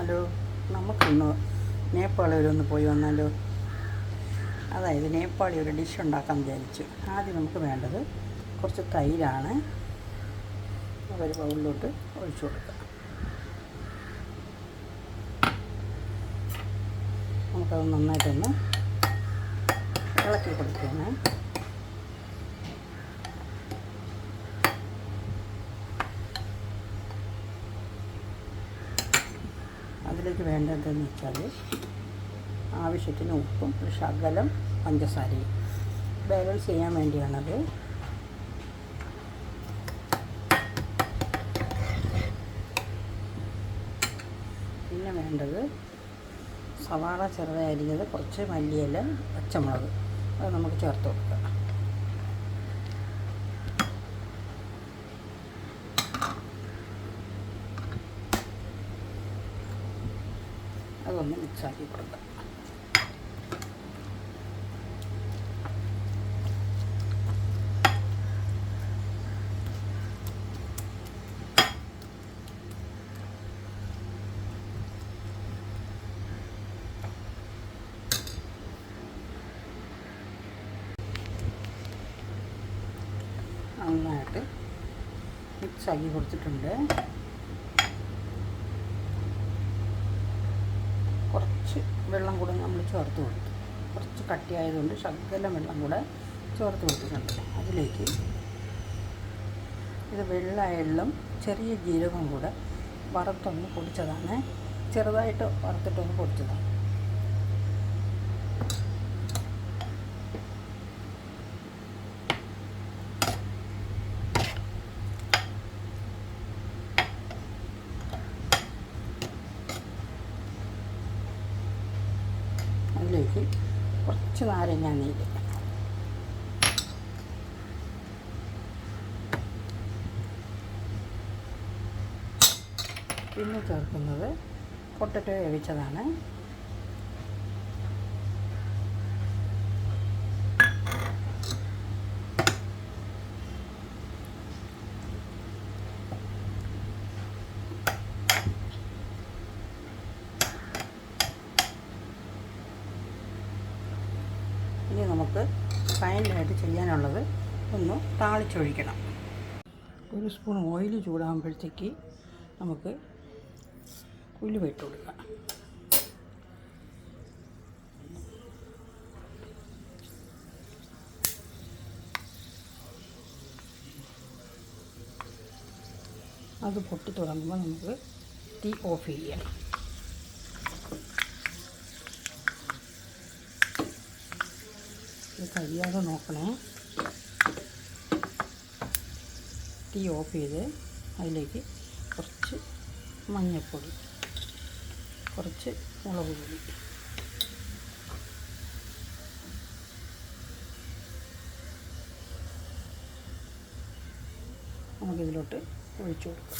Hello നമുക്കിന്ന് ഒന്ന് പോയി വന്നാലോ? അതായത് നേപ്പാളി ഒരു ഡിഷ് ഉണ്ടാക്കാൻ വിചാരിച്ചു. ആദ്യം നമുക്ക് വേണ്ടത് കുറച്ച് തൈരാണ്. ഒരു ബൗളിലോട്ട് ഒഴിച്ചു കൊടുക്കുക നമുക്കത് നന്നായിട്ടൊന്ന് ഇളക്കി കൊടുക്കുകയാണ്. അതിലേക്ക് വേണ്ടതെന്ന് വെച്ചാൽ ആവശ്യത്തിന് ഉപ്പും ശകലം പഞ്ചസാരയും. ബാലൻസ് ചെയ്യാൻ വേണ്ടിയാണത്. പിന്നെ വേണ്ടത് സവാള ചെറുതായിരിക്കുന്നത് കുറച്ച് മല്ലിയില പച്ചമുളക്. അത് നമുക്ക് ചേർത്ത് കൊടുക്കാം. അതൊന്ന് മിക്സാക്കി കൊടുക്കാം നന്നായിട്ട് മിക്സാക്കി കൊടുത്തിട്ടുണ്ട് വെള്ളം കൂടെ നമ്മൾ ചേർത്ത് കൊടുത്തു. കുറച്ച് കട്ടിയായതുകൊണ്ട് ശകലം വെള്ളം കൂടെ ചേർത്ത് കൊടുത്തിട്ടുണ്ട്. അതിലേക്ക് ഇത് വെള്ള എള്ളും ചെറിയ ജീരകവും കൂടെ വറുത്തൊന്ന് പൊടിച്ചതാണ്. ചെറുതായിട്ട് വറുത്തിട്ടൊന്ന് പൊടിച്ചതാണ്. അതിലേക്ക് കുറച്ച് നാരങ്ങ നീര്. പിന്നെ ചേർക്കുന്നത് പൊട്ടറ്റോ വേവിച്ചതാണ്. ചെയ്യാനുള്ളത് ഒന്ന് താളിച്ചൊഴിക്കണം. ഒരു സ്പൂൺ ഓയിൽ ചൂടാകുമ്പോഴത്തേക്ക് നമുക്ക് ഉലുവ ഇട്ട് കൊടുക്കാം. അത് പൊട്ടി തുടങ്ങുമ്പോൾ നമുക്ക് തീ ഓഫ് ചെയ്യാം. ഇത് കഴിയാതെ നോക്കണേ. തീ ഓഫ് ചെയ്ത് അതിലേക്ക് കുറച്ച് മഞ്ഞൾപ്പൊടി കുറച്ച് മുളക് പൊടി. നമുക്കിതിലോട്ട് ഒഴിച്ചു കൊടുക്കാം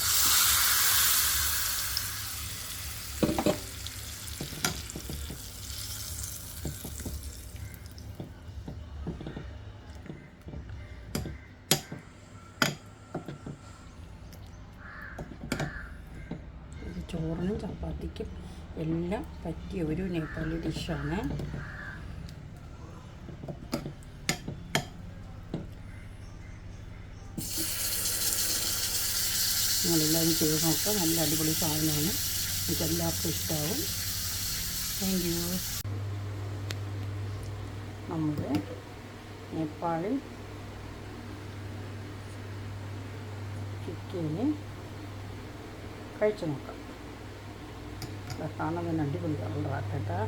ഇത് ചോറിനും ചപ്പാത്തിക്കും എല്ലാം പറ്റിയ ഒരു നേപ്പാളി ഡിഷാണ്. നിങ്ങളെല്ലാവരും ചെയ്ത് നോക്കുക നല്ല അടിപൊളി സാധനമാണ്. എനിക്ക് എല്ലാവർക്കും ഇഷ്ടമാവും താങ്ക് യു നമ്മുടെ നേപ്പാളിൽ ചിക്കന് കഴിച്ചു നോക്കാം. കാണാൻ തന്നെ അടിപൊളി കളറാക്കട്ടാ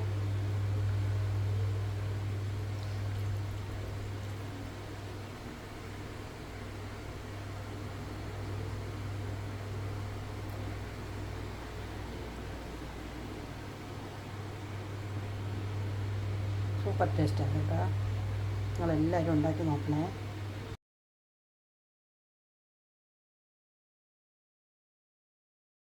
സൂപ്പർ ടേസ്റ്റാണ് കേട്ടോ നിങ്ങളെല്ലാവരും ഉണ്ടാക്കി നോക്കണേ.